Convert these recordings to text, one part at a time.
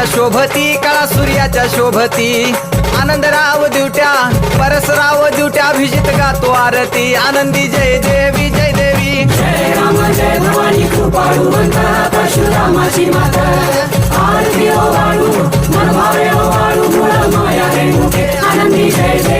सूर्याच्या शोभती कळा सूर्याच्या शोभती. आनंदराव दिवट्या परसराव दिवट्या अभिजित गातो आरती. आनंदी जय देवी जय देवी. जय राम जय भवानी कृपाळूवंत परशुरामाची माता. आरती ओ वाळू मनभावे ओ वाळू मुळा माया रे मुखे आनंदी जय जय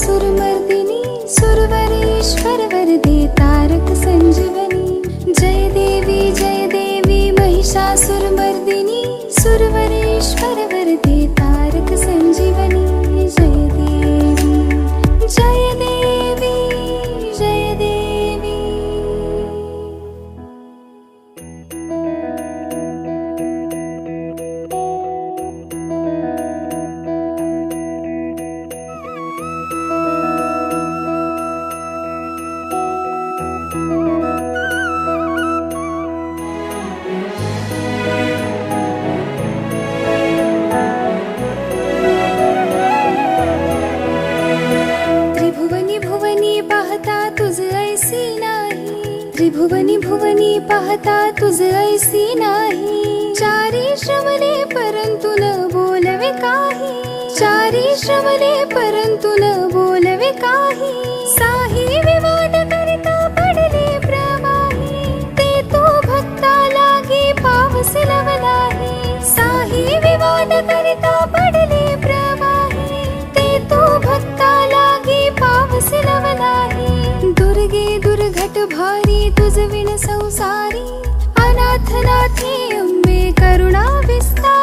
सुरमय पाहता तुझ ऐसी नाही. चारी श्रमले परंतु न बोलवे काही. चारी श्रमले परंतु न बोलवे काही. संसारी अनाथनाथी अम्बे करुणा विस्तवा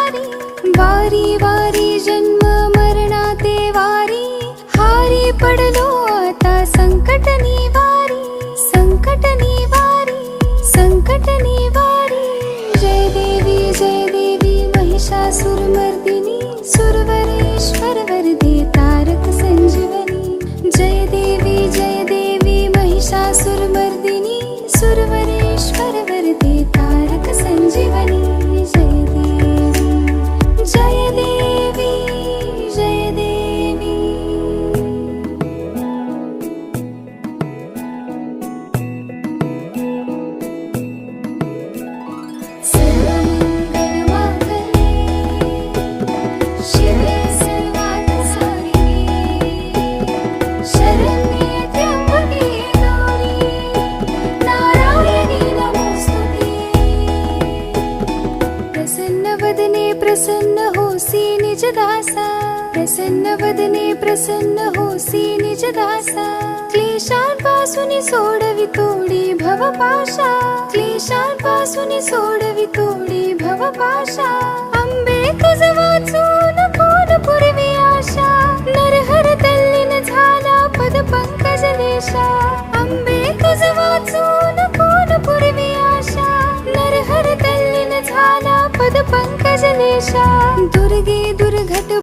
प्रसन्न वदने प्रसन्न होसी निज दासा क्लेशांपासून सोडवी तोडी भव पाशा क्लेशांपासून सोडवी तोडी भव पाशा अंबे तुझ वाचून